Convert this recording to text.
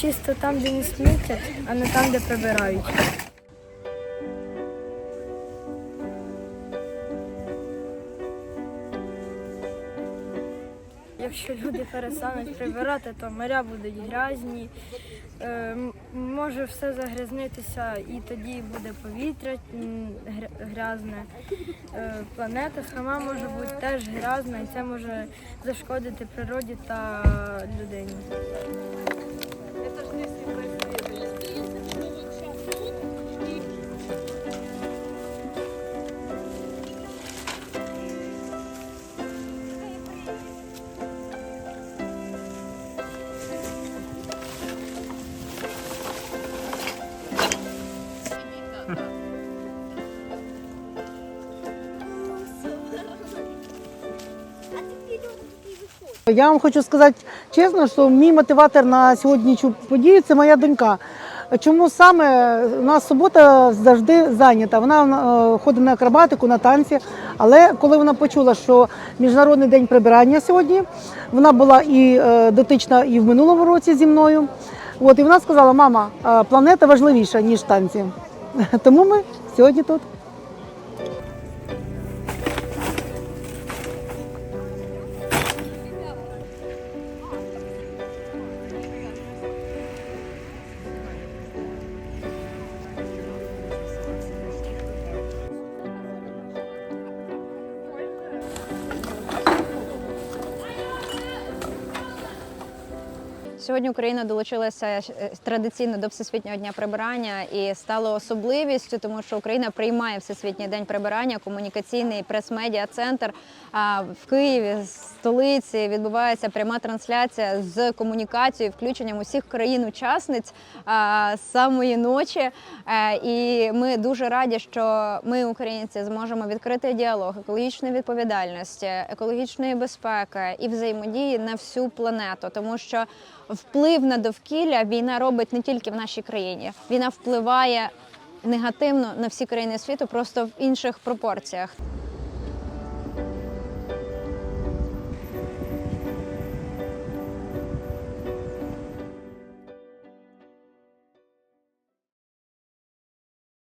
чисто там, де не смітять, а не там, де прибирають. Якщо люди перестануть прибирати, то моря будуть грязні, е, може все загрязнитися, і тоді буде повітря грязне. Е, Планета сама може бути теж грязна, і це може зашкодити природі та людині. А теперь Я вам хочу сказати чесно, що мій мотиватор на сьогоднішню подію це моя донька. Чому саме у нас субота завжди зайнята? Вона е, ходить на акробатику, на танці. Але коли вона почула, що міжнародний день прибирання сьогодні, вона була і е, дотична і в минулому році зі мною. От і вона сказала: мама, планета важливіша ніж танці. Тому ми сьогодні тут. Сьогодні Україна долучилася е, традиційно до Всесвітнього дня прибирання і стало особливістю, тому що Україна приймає Всесвітній день прибирання, комунікаційний прес-медіа центр. А в Києві, столиці, відбувається пряма трансляція з комунікацією, включенням усіх країн-учасниць самої ночі. Е, І ми дуже раді, що ми, українці, зможемо відкрити діалог екологічної відповідальності, екологічної безпеки і взаємодії на всю планету, тому що вплив на довкілля війна робить не тільки в нашій країні, війна впливає негативно на всі країни світу, просто в інших пропорціях.